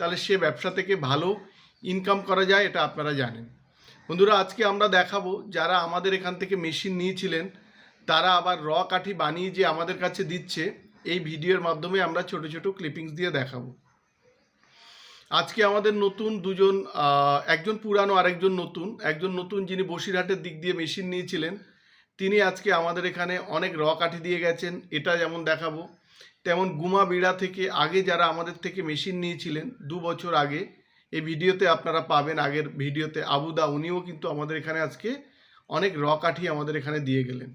তাহলে সে ব্যবসা থেকে ভালো ইনকাম করা যায়, এটা আপনারা জানেন। বন্ধুরা, আজকে আমরা দেখাবো যারা আমাদের এখান থেকে মেশিন নিয়েছিলেন, তারা আবার র কাঠি বানিয়ে যে আমাদের কাছে দিচ্ছে, এই ভিডিওর মাধ্যমে আমরা ছোট ছোট ক্লিপিংস দিয়ে দেখাবো। আজকে আমাদের নতুন দুজন একজন পুরানো আরেকজন নতুন। একজন নতুন যিনি বসিরহাটের দিক দিয়ে মেশিন নিয়েছিলেন, তিনি আজকে আমাদের এখানে অনেক র কাঠি দিয়ে গেছেন, এটা যেমন দেখাবো। তেমন গুমা বিড়া থেকে আগে যারা আমাদের থেকে মেশিন নিয়েছিলেন, দু বছর আগে, এই ভিডিওতে আপনারা পাবেন, আগের ভিডিওতে আবুদা উনিও কিন্তু আমাদের এখানে আজকে অনেক র কাঠি আমাদের এখানে দিয়ে গেলেন।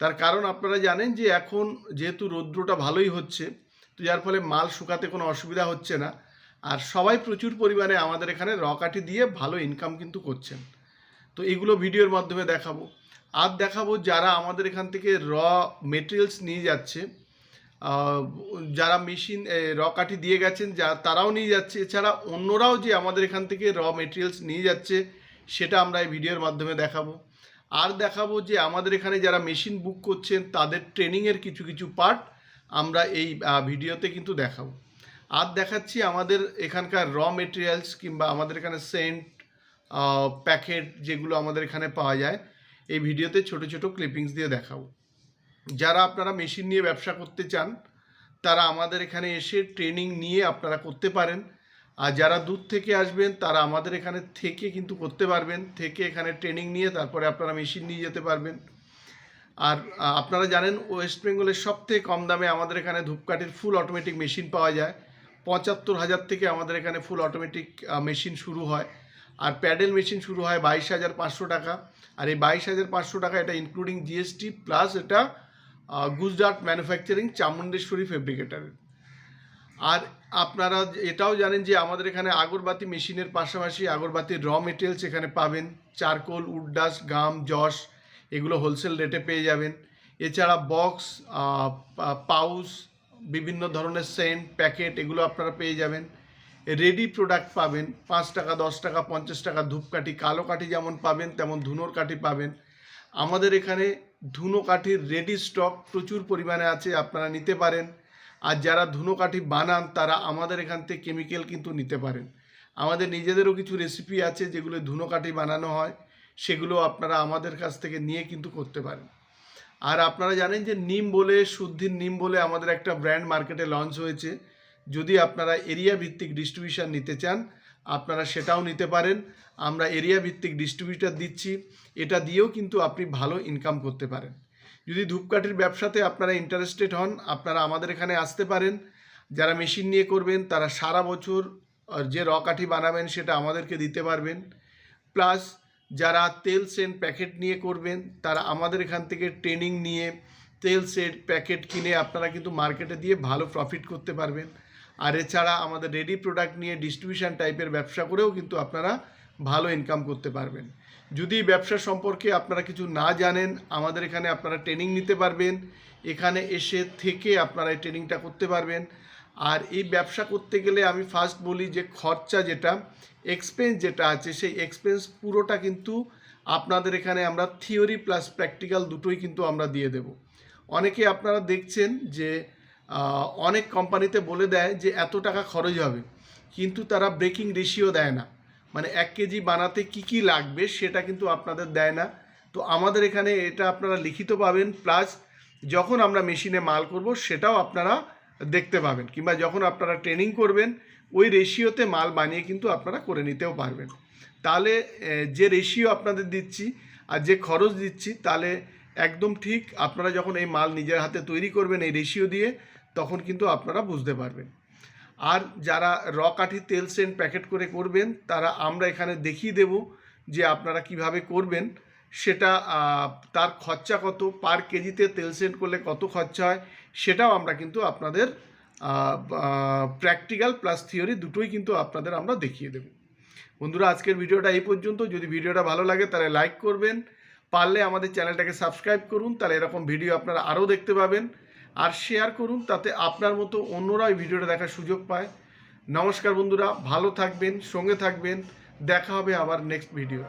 তার কারণ আপনারা জানেন যে এখন যেহেতু রৌদ্রটা ভালোই হচ্ছে, তো যার ফলে মাল শুকাতে কোনো অসুবিধা হচ্ছে না, আর সবাই প্রচুর পরিমাণে আমাদের এখানে র কাঠি দিয়ে ভালো ইনকাম কিন্তু করছেন। তো এগুলো ভিডিওর মাধ্যমে দেখাবো। আর দেখাবো যারা আমাদের এখান থেকে র মেটেরিয়ালস নিয়ে যাচ্ছে যারা মেশিন র কাঠি দিয়ে গেছেন, যা, তারাও নিয়ে যাচ্ছে। এছাড়া অন্যরাও যে আমাদের এখান থেকে র মেটেরিয়ালস নিয়ে যাচ্ছে, সেটা আমরা এই ভিডিওর মাধ্যমে দেখাবো। আর দেখাবো যে আমাদের এখানে যারা মেশিন বুক করছেন, তাদের ট্রেনিংয়ের কিছু কিছু পার্ট আমরা এই ভিডিওতে কিন্তু দেখাবো। আর দেখাচ্ছি আমাদের এখানকার র মেটেরিয়ালস কিংবা আমাদের এখানে সেন্ট প্যাকেট যেগুলো আমাদের এখানে পাওয়া যায়, এই ভিডিওতে ছোট ছোট ক্লিপিংস দিয়ে দেখাবো। যারা আপনারা মেশিন নিয়ে ব্যবসা করতে চান, তারা আমাদের এখানে এসে ট্রেনিং নিয়ে আপনারা করতে পারেন। আর যারা দূর থেকে আসবেন, তারা আমাদের এখানে থেকে কিন্তু করতে পারবেন। থেকে এখানে ট্রেনিং নিয়ে তারপরে আপনারা মেশিন নিয়ে যেতে পারবেন। আর আপনারা জানেন, ওয়েস্ট বেঙ্গলের সবথেকে কম দামে আমাদের এখানে ধূপকাঠির ফুল অটোমেটিক মেশিন পাওয়া যায়। পঁচাত্তর হাজার থেকে আমাদের এখানে ফুল অটোমেটিক মেশিন শুরু হয়। আর প্যাডেল মেশিন শুরু হয় বাইশ হাজার পাঁচশো টাকা। আর এই বাইশ হাজার পাঁচশো টাকা এটা ইনক্লুডিং জিএসটি প্লাস এটা গুজরাট ম্যানুফ্যাকচারিং চামুণ্ডেশ্বরী ফেব্রিকেটারের আর আপনারা এটাও জানেন যে আমাদের এখানে আগরবাতি মেশিনের পাশাপাশি আগরবাতির র মেটেরিয়ালস এখানে পাবেন। চারকোল, উডডাস, গাম, যশ, এগুলো হোলসেল রেটে পেয়ে যাবেন। এছাড়া বক্স পাউস বিভিন্ন ধরনের সেন্ট প্যাকেট এগুলো আপনারা পেয়ে যাবেন। রেডি প্রোডাক্ট পাবেন। পাঁচ টাকা, দশ টাকা, পঞ্চাশ টাকা ধূপকাঠি, কালো কাঠি যেমন পাবেন, তেমন ধুনোর কাঠি পাবেন। আমাদের এখানে ধুনো কাঠির রেডি স্টক প্রচুর পরিমাণে আছে, আপনারা নিতে পারেন। আর যারা ধুনো কাঠি বানান, তারা আমাদের এখান থেকে কেমিক্যাল কিন্তু নিতে পারেন। আমাদের নিজেদেরও কিছু রেসিপি আছে যেগুলো ধুনো কাঠি বানানো হয়, সেগুলো আপনারা আমাদের কাছ থেকে নিয়ে কিন্তু করতে পারেন। আর আপনারা জানেন যে নিম বলে, শুদ্ধির নিম বলে আমাদের একটা ব্র্যান্ড মার্কেটে লঞ্চ হয়েছে। যদি আপনারা এরিয়া ভিত্তিক ডিস্ট্রিবিউশন নিতে চান আপনারা সেটাও নিতে পারেন। আমরা এরিয়া ভিত্তিক ডিস্ট্রিবিউটার দিচ্ছি। এটা দিয়েও কিন্তু আপনি ভালো ইনকাম করতে পারেন। যদি ধূপকাঠির ব্যবসাতে আপনারা ইন্টারেস্টেড হন, আপনারা আমাদের এখানে আসতে পারেন। যারা মেশিন নিয়ে করবেন, তারা সারা বছর যে র কাঠি বানাবেন, সেটা আমাদেরকে দিতে পারবেন। প্লাস যারা তেল সেন্ট প্যাকেট নিয়ে করবেন, তারা আমাদের এখান থেকে ট্রেনিং নিয়ে, তেল সেট প্যাকেট কিনে আপনারা কিন্তু মার্কেটে দিয়ে ভালো প্রফিট করতে পারবেন। আর এছাড়া আমাদের রেডি প্রোডাক্ট নিয়ে ডিস্ট্রিবিউশন টাইপের ব্যবসা করেও কিন্তু আপনারা ভালো ইনকাম করতে পারবেন। যদি ব্যবসা সম্পর্কে আপনারা কিছু না জানেন, আমাদের এখানে আপনারা ট্রেনিং নিতে পারবেন। এখানে এসে থেকে আপনারা এই ট্রেনিংটা করতে পারবেন। আর এই ব্যবসা করতে গেলে আমি ফার্স্ট বলি যে খরচা যেটা এক্সপেন্স যেটা আছে, সেই এক্সপেন্স পুরোটা কিন্তু আপনাদের এখানে আমরা থিওরি প্লাস প্র্যাকটিক্যাল দুটোই কিন্তু আমরা দিয়ে দেব। অনেকে আপনারা দেখছেন যে অনেক কোম্পানিতে বলে দেয় যে এত টাকা খরচ হবে, কিন্তু তারা ব্রেকিং রেশিও দেয় না। মানে এক কেজি বানাতে কি কি লাগবে সেটা কিন্তু আপনাদের দেয় না। তো আমাদের এখানে এটা আপনারা লিখিত পাবেন, প্লাস যখন আমরা মেশিনে মাল করব সেটাও আপনারা দেখতে পাবেন, কিংবা যখন আপনারা ট্রেনিং করবেন, ওই রেশিওতে মাল বানিয়ে কিন্তু আপনারা করে নিতেও পারবেন। তাহলে যে রেশিও আপনাদের দিচ্ছি আর যে খরচ দিচ্ছি, তাহলে একদম ঠিক আপনারা যখন এই মাল নিজের হাতে তৈরি করবেন এই রেশিও দিয়ে তখন কিন্তু আপনারা বুঝতে পারবেন। আর যারা র কাঠি তেল সেন্ট প্যাকেট করে করবেন, তারা আমরা এখানে দেখিয়ে দেব যে আপনারা কীভাবে করবেন। সেটা তার খরচা কত, পার কেজিতে তেল সেন্ট করলে কত খরচা হয়, সেটাও আমরা কিন্তু আপনাদের প্র্যাকটিক্যাল প্লাস থিওরি দুটোই কিন্তু আপনাদের আমরা দেখিয়ে দেব। বন্ধুরা, আজকের ভিডিওটা এই পর্যন্ত। যদি ভিডিওটা ভালো লাগে, তাহলে লাইক করবেন। পারলে আমাদের চ্যানেলটাকে সাবস্ক্রাইব করুন। তাহলে এরকম ভিডিও আপনারা আরও দেখতে পাবেন। আর শেয়ার করুন, তাতে আপনার মতো অন্যরা এই ভিডিওটা দেখার সুযোগ পায়। নমস্কার বন্ধুরা, ভালো থাকবেন, সঙ্গে থাকবেন। দেখা হবে আবার নেক্সট ভিডিও